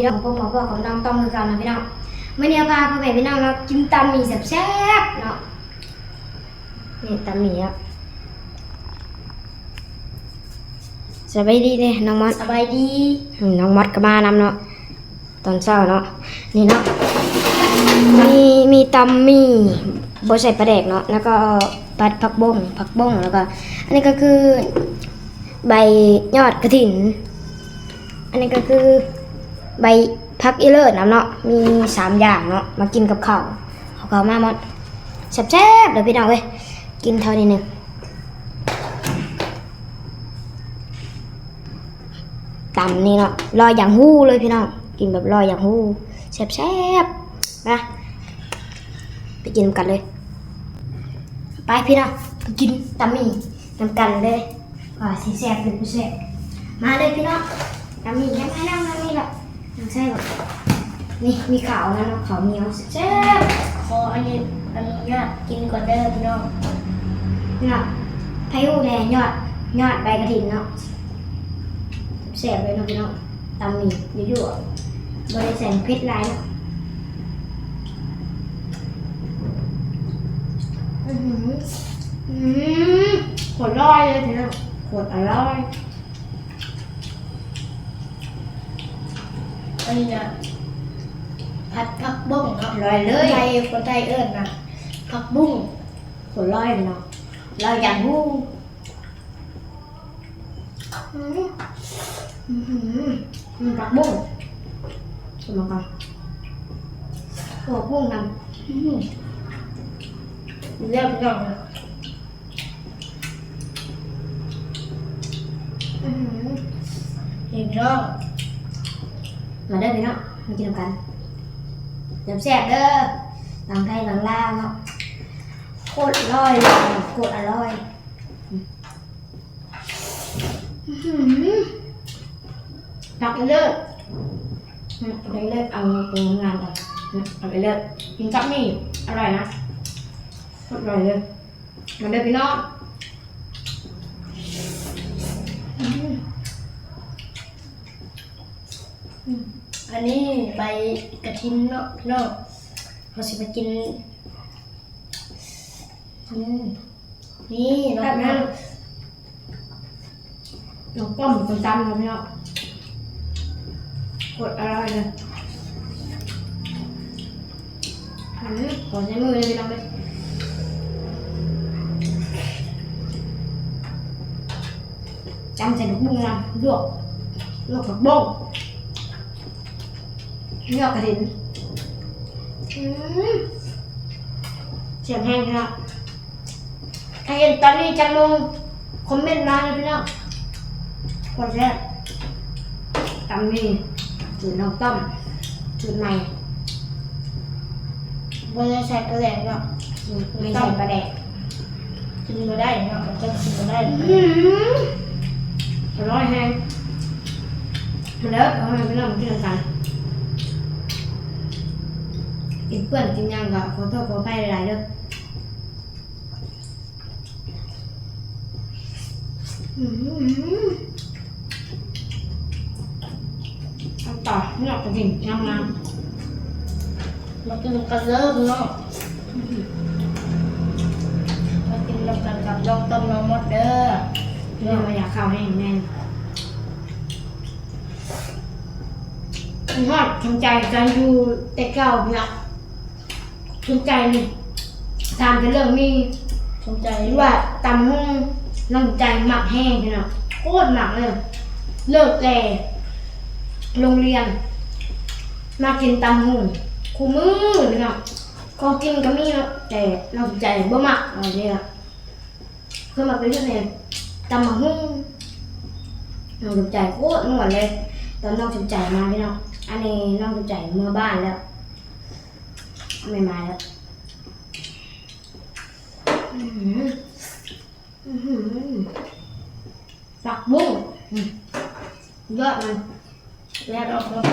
พี่น้องพวกหมอพวกของน้องต้อมคือกันนะพี่น้องเมื่อนี้พาพ่อแม่พี่น้องเนาะกินตำหมี่แซ่บๆเนาะนี่ตำหมี่อะสบายดีเลยน้องมอสสบายดีน้องมอสก็มานำเนาะตอนเช้าเนาะนี่เนาะมีมีตำหมี่บใส่ปลาแดกเนาะแล้วก็ปัดผักบงผักบงแล้วก็ อันนี้ก็คือใบยอดกระถิน อันนี้ก็คือ ใบพักอีเลิศนะเนาะมีสามอย่างเนาะมากินกับข้าวเขาเขาวมาหมดแซ่บๆเดี๋ยวพี่น้องเว้ยกินเท่านี้หนึ่งตำนี่เนาะลอยอย่างหู้เลยพี่น้องกินแบบลอยอย่างหู้แซ่บๆนะไปกินกันเลย ไปพี่น้องไปกินตำหมี่นำกันเลยว่าสีแซ่บหรือไม่แซ่บมาเลยพี่น้องตำหมี่ยังไงนั่งนั่งนี่แหละ ใช่หรอนี่มีขาวนะเนาะขาวเหนียวแซ่บขออันนี้อันนี้นะกินก่อนเด้อพี่น้องเนาะพายุแดงยอดยอดใบกระถินเนาะแซ่บเลยเนาะพี่น้องตำหมี่ยั่วๆบริแสงเพชรลายเนาะอือหืออือขวดร้อยเลยพี่น้องขวดอร่อย อันนี้นะผัดผักบุ้งเนาะลอยเลย ไทยคนไทยเอิ้นนะผักบุ้งขวดร้อยเนาะเราอย่างหูอืมอือหืออืมผักบุ้งสมกันหัวบุ้งนำอื้อหือเรียบพี่น้องนะอื้อหือนี่พี่น้อง มาเด้อพี่เนาะมากินกันเดี๋ยวแซ่บเด้อหลังไทยหลังล่าเนาะโคตรอร่อยเลยโคตรอร่อยอื้อหือตักไปเลิศอืมเอาไปเลิศเอาตัวงานก่อนอืมเอาไปเลิศกินกับนี่อร่อยนะโคตรอร่อยเลยมาเด้อพี่น้อง อันนี้ใบกระถินเนาะพี่น้องเราสิมากินอืมนี่เนาะแบบพี่น้นั้อนงน้องป้อมประจำเลยพี่น้องกดอร่อยเลยอืมขอใช้มือเลยพี่น้องเลยจำใส่ลูกบุ้งนะลวกลวกผักบ้ง ลวกกระดิ่นอืมเสียงแห้งพี่น้องใครเห็นตอนนี้จังลงคอมเมนต์มาเลยพี่น้องคนแรกตำนี่จุดน้องต้อมจุดใหม่บ่ได้ใส่กระแหลกเนาะจุดไม่ใส่ปลาแดกกินบ่ได้เนาะมันจะกินบ่ได้อืมอร่อยแฮงมาเด้อเอาให้พี่น้องกินกัน กินเพื่อนกินหยังก็ขอโทษขออภัยหลายๆเด้ออืมทำต่อไม่ออกจะกินงามงามมากินกันเริ่มเนาะมากินนำกันกับน้องต้มน้องมดเด้อๆเรื่องมาอยากข้าวแห้งแน่นทอดสนใจการดูแต่เก่าพี่น้อง สนใจนี่ตามแต่เรื่องมีสนใจหรือว่าตำห้องน้ำใจหมักแห้งพี่น้องโคตรหมักเลย เลิกแลโรงเรียน มากินตำหูคูมือพี่น้องของกินก็มีเนาะแต่น้ำใจบ่หมักอะไรเนี่ยคือมาเป็นเรื่องเนี่ยตำหมักหุ้งน้องสนใจโคตรม่วนเลยตอนน้องสนใจมาพี่น้องอันนี้น้องสนใจเมื่อบ้านแล้ว ไม่มาแล้วอื้อหืออื้อหือฝักบุ้งอืมยอดมันแล้วออกเนาะ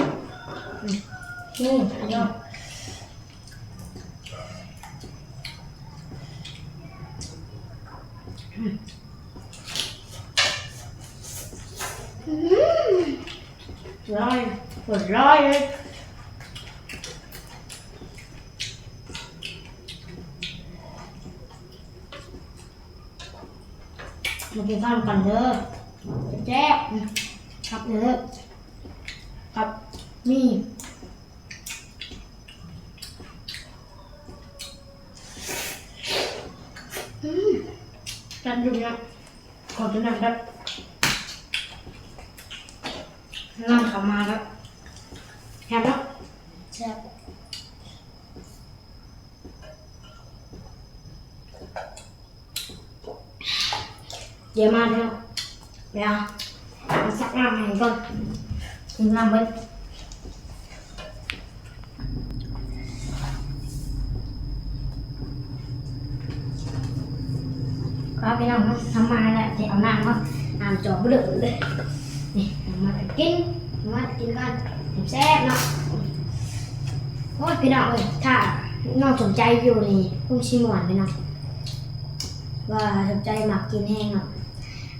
นี่พี่น้องร้อยปวดร้อยเลย มากินข้าวกันเด้อแจ๊บครับเด้อครับนี่อืมจัดอยู่เนี่ยขอตัวหนักครับนั่งเขามาแล้วแฮมแล้ว แซ่บ เยอะมากแล้วเดี๋ยวเอาสักน้ำให้ก่อนกินน้ำเบิ้ลก็พี่น้องทำมาแล้วเดี๋ยวเอาน้ำมาน้ำจอก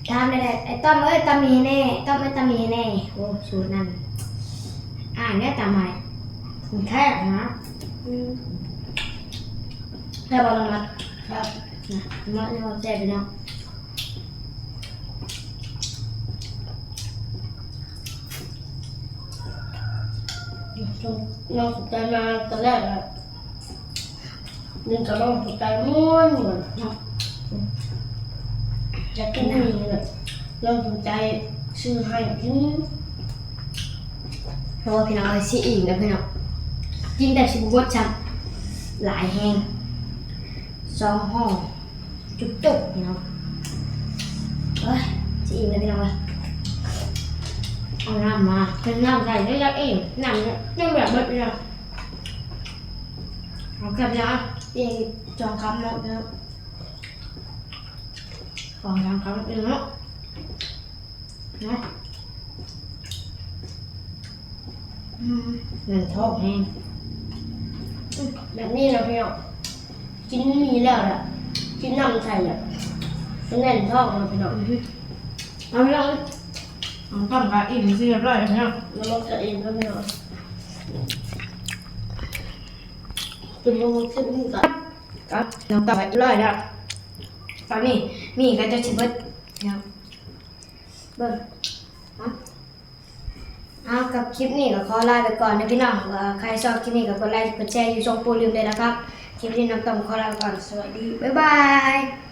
เบลือเลยนี่เอามากินเอามากินกันแซ่บเนาะโอ้ยพี่น้องเอ้ยถ้าน้องสนใจอยู่นี่พุ่งชิมหวานพี่น้องว่าสนใจหมักกินแห้งเนาะทำได้ไอ้ต้อมเอ้ยตำมีแน่ต้อมเอ้ยตำมีแน่โอ้สูตรนั้นอ่านได้ตามใหม่มันแค่นะอืมแค่บอลงมาครับนะมาเรียกว่าแซ่บไปเนาะน้องสนใจมาตอนแรกอะนึกกับน้องสนใจม้วนเหมือนเนาะ อยากกินนี่เลยน้องสนใจซื้อให้กินเพราะว่าพี่น้องเอ้ยซีอิ่มนะพี่น้องกินแต่ชิบุบดชันหลายแห้งสองห่อจุกจุกพี่น้องเอ้ยซีอิ่มเลยพี่น้องเอาน้ำมาเป็นน้ำใส่ได้ยักเองน้ำเนี่ยยังแบบเบิดเลยอะเอากลับนะเองจองคำเนาะเนาะ ของจองคำเองเนาะเนาะอืมเงินทองแห้งแบบนี้นะพี่น้องกินมีแล้วล่ะกินน้ำใส่อะเป็นแน่นท้องนะพี่น้องเอาไปเลยเอาทำกับอิ่มสิเรียบร้อยแล้วเนาะแล้วมันจะเองก็พี่น้องกินมันขึ้นนี่ก่อนครับน้ำตาไปร้อยแล้ว ตอนนี้มีก็จะชิบเบิดครับเบิ้งเอาเอากับคลิปนี้ก็ขอลาไปก่อนนะพี่น้องว่าใครชอบคลิปนี้ก็กดไลค์กดแชร์อยู่ช่องปูลืมเลยนะครับ คลิปนี้น้องต้อมขอลาไปก่อนสวัสดีบ๊ายบาย